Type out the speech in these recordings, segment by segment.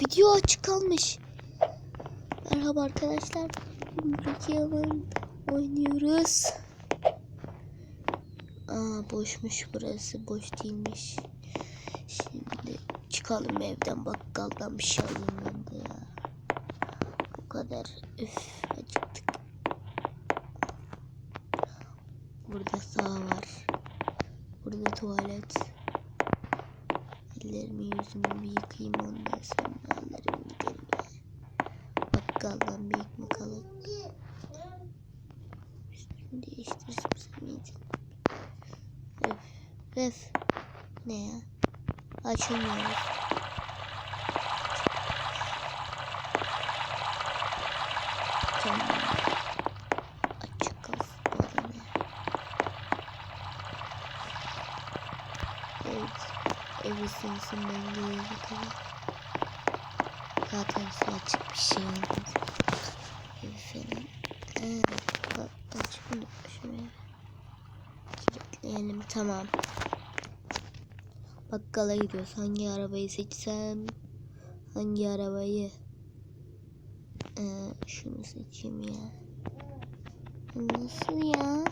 Video açık kalmış. Merhaba arkadaşlar. Yalan oynuyoruz. Aa boşmuş burası. Boş değilmiş. Şimdi çıkalım evden bakkaldan bir şey alayım ben de ya. Bu kadar. Üf acıktık. Burada sağ var. Burada tuvalet. Ellerimi yüzümü bir yıkayayım ondan sonra. Bakkaldan bir ekmek üstümü değiştirsem iyiydi. Öf, öf. Ne ya? Açılmıyor. Tamam. Açık kalsın. Evet. Evi silsin ben geri bakalım. Zaten su açık bir şey olmaz. Evi falan. Evet. Bak, aç bunu şuraya. Kilitleyelim. Tamam. Bakkala gidiyoruz. Hangi arabayı seçsem? Hangi arabayı? Ee, şunu seçeyim ya. Nasıl ya?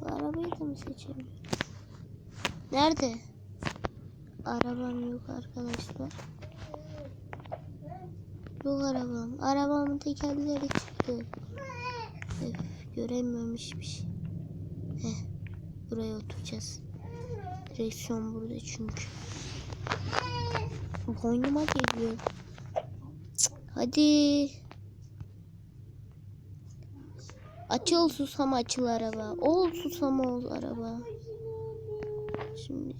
Bu arabayı da mı seçeyim? Nerede? Arabam yok arkadaşlar. Yok arabam. Arabamın tekerleri çıktı. Öf, göremiyorum hiçbir şey. Heh, buraya oturacağız. Direksiyon burada çünkü. Boynuma geliyor. Hadi. Açıl susam açıl araba. Ol susam ol araba. Şimdi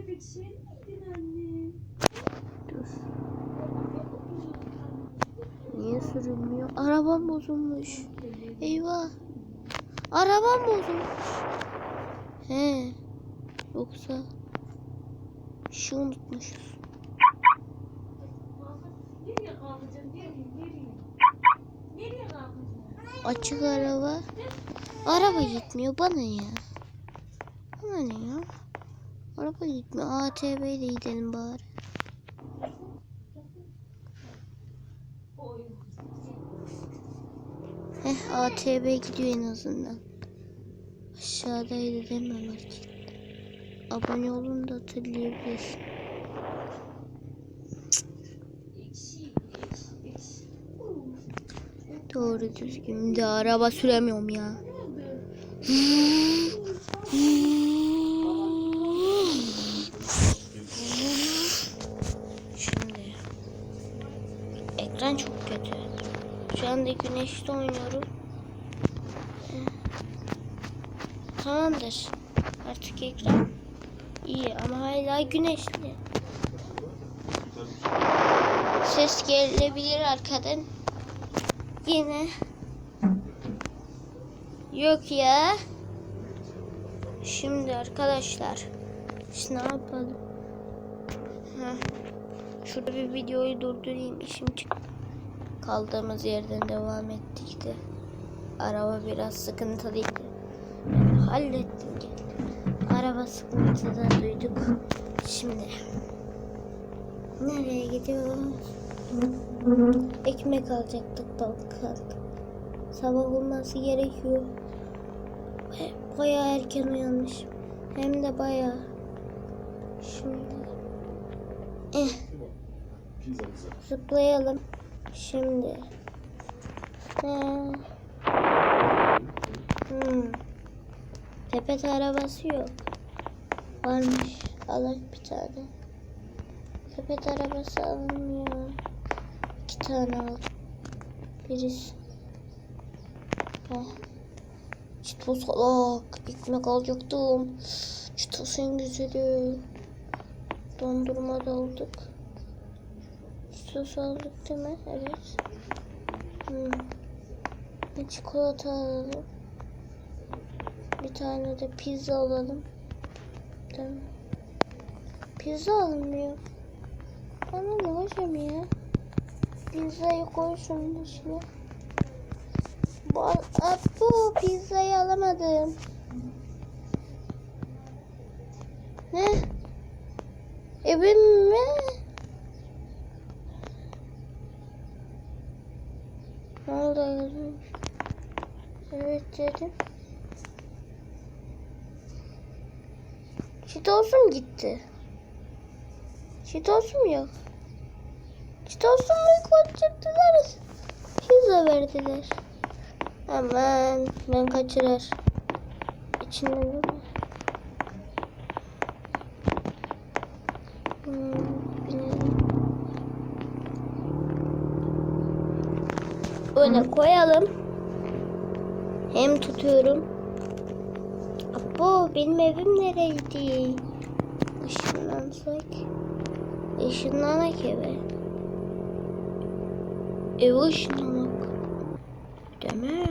bebek şey miydin anne? Dur. Niye sürülmüyor? Arabam bozulmuş. Eyvah. Arabam bozulmuş. He. Yoksa bir şey unutmuşuz. Açık araba. Araba gitmiyor bana ya. Bana ne ya? Araba gitmiyor. ATV'de gidelim bari. Heh ATV gidiyor en azından. Aşağıdaydı değil mi market? Abone olun da hatırlayabilirsin. Doğru düzgün de araba süremiyorum ya. Güneşte oynuyorum. Tamamdır. Artık ekran iyi ama hala güneşli. Ses gelebilir arkadan. Yine. Yok ya. Şimdi arkadaşlar. Şimdi ne yapalım? Heh. Şurada bir videoyu durdurayım. İşim çık. Kaldığımız yerden devam ettik de. Araba biraz sıkıntılıydı. Hallettim geldim. Araba sıkıntıda duyduk. Şimdi. Nereye gidiyoruz? Ekmek alacaktık bakkal. Sabah olması gerekiyor. Ve Bayağı erken uyanmışım. Hem de bayağı. Şimdi. Eh, zıplayalım. Şimdi. Hmm. Sepet arabası yok. Varmış. Alak bir tane. Sepet arabası alınmıyor. İki tane al. Birisi. Heh. Çito salak. Ekmek alacaktım. Çito sen güzeli. Dondurma da aldık. Çito aldık değil mi? Evet. Hmm. Bir çikolata alalım. Bir tane de pizza alalım. Değil mi? Pizza alınmıyor. Bana ne hocam ya? Pizzayı koy şunun içine. Bu, bu pizzayı alamadım. Ne? Evim mi? Ne oldu oğlum? Evet dedim. Çitosum gitti. Çitosum yok. Çitosumu kaçırdılar. Pizza verdiler. Aman ben kaçırır. İçinde değil mi? Hmm, Öyle koyalım. Hem tutuyorum. Abo benim evim nereydi? Işınlansak. Işınlanak eve. Eve ışınlanak. Değil mi?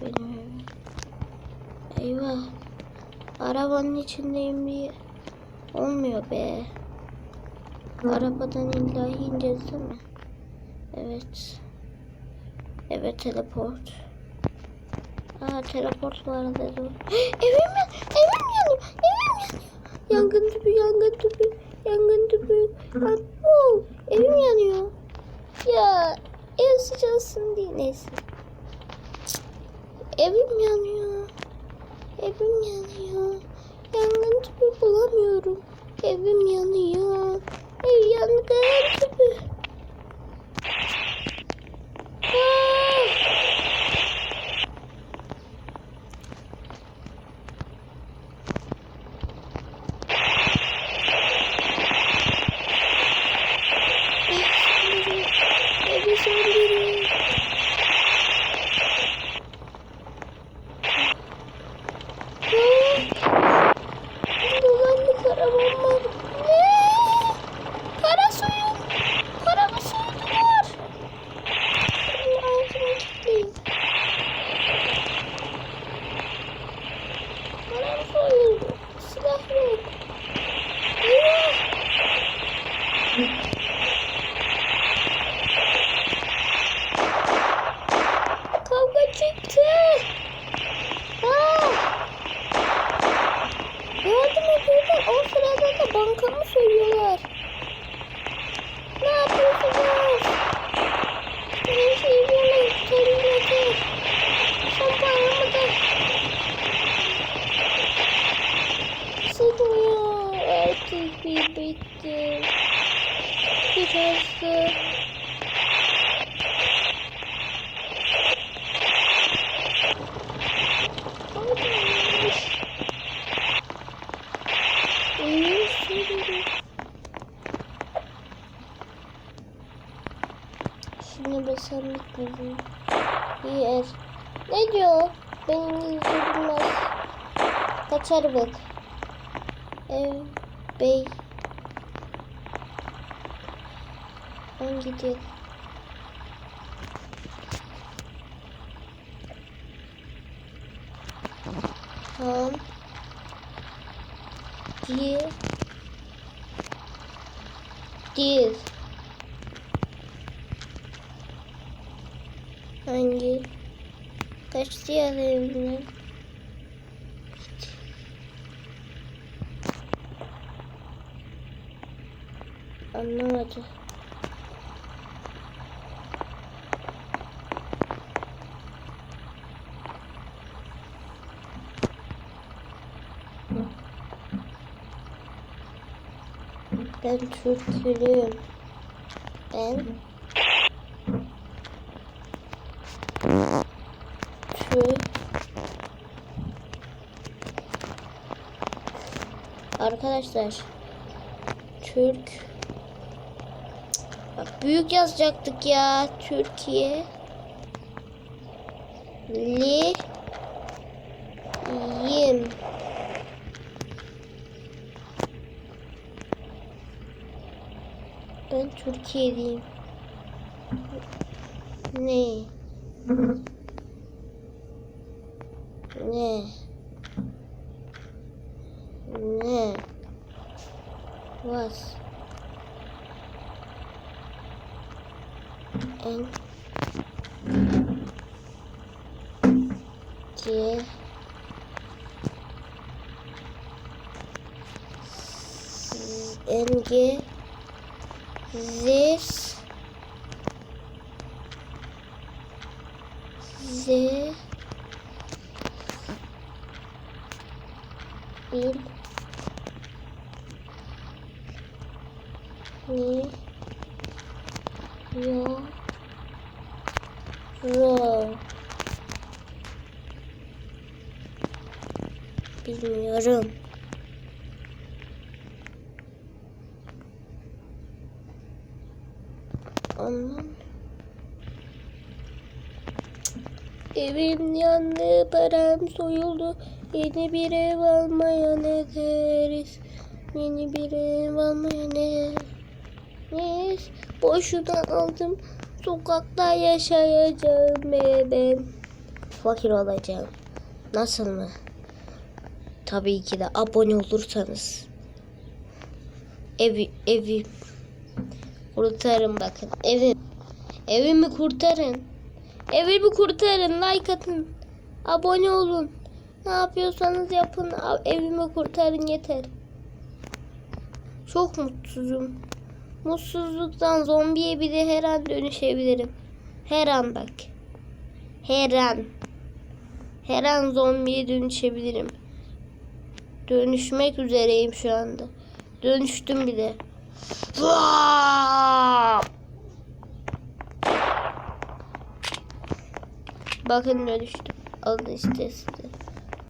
Benim evim. Eyvah. Arabanın içindeyim diye. Olmuyor be. Arabadan illa ineceğiz değil mi? Evet. Evet teleport. Aa teleport var dedi. evim yan, evim yanıyor, evim yanıyor. Yangın tüpü, yangın tüpü, yangın tüpü. Abo, evim yanıyor. Ya ev sıcağısın değil neyse. Evim yanıyor. Evim yanıyor. Yangın tüpü bulamıyorum. Evim yanıyor. Ev yangın tüpü. Aa! Evi söndürün. Dolanlı karavan var. Ne? Para soyun. Paramı soydular. Benim ağzıma kilitleyin. Param soyuldu. Silah yok. Eyvah. Kavga çıktı. Aa! Yardım ediyorlar. O sırada da bankamı soyuyorlar. Ne yapıyorsunuz? Her şeyi yemeyin. Kendinize. Son paramı da. Sıkıyor. Artık bir bitti. Biraz da. Olmuş. Uyuyorsun. Şimdi basamlık müziği. Yer. Ne diyor? Benim İngilizce bilmez. Kaçar bak. Ev. Bey. On gidiyor. Tamam. Diye. Değil. Hangi? Kaçtı ya elimden. Anlamadı. Ben Türk'lüyüm. Ben Türk. Arkadaşlar Türk. Bak büyük yazacaktık ya Türkiye. Li Ben Türkiye'liyim. Ne? Ne? Ne? Was? En C enge zis z bil ni yo ro bilmiyorum. Ondan Evim yandı, param soyuldu. Yeni bir ev almaya ne deriz? Yeni bir ev almaya ne deriz? Boşuna aldım. Sokakta yaşayacağım ben. Fakir olacağım. Nasıl mı? Tabii ki de abone olursanız. Evi, evi kurtarın bakın. Evim. Evimi kurtarın. Evimi kurtarın. Like atın. Abone olun. Ne yapıyorsanız yapın. Evimi kurtarın yeter. Çok mutsuzum. Mutsuzluktan zombiye bile her an dönüşebilirim. Her an bak. Her an. Her an zombiye dönüşebilirim. Dönüşmek üzereyim şu anda. Dönüştüm bile. Bakın dönüştüm. Alın işte.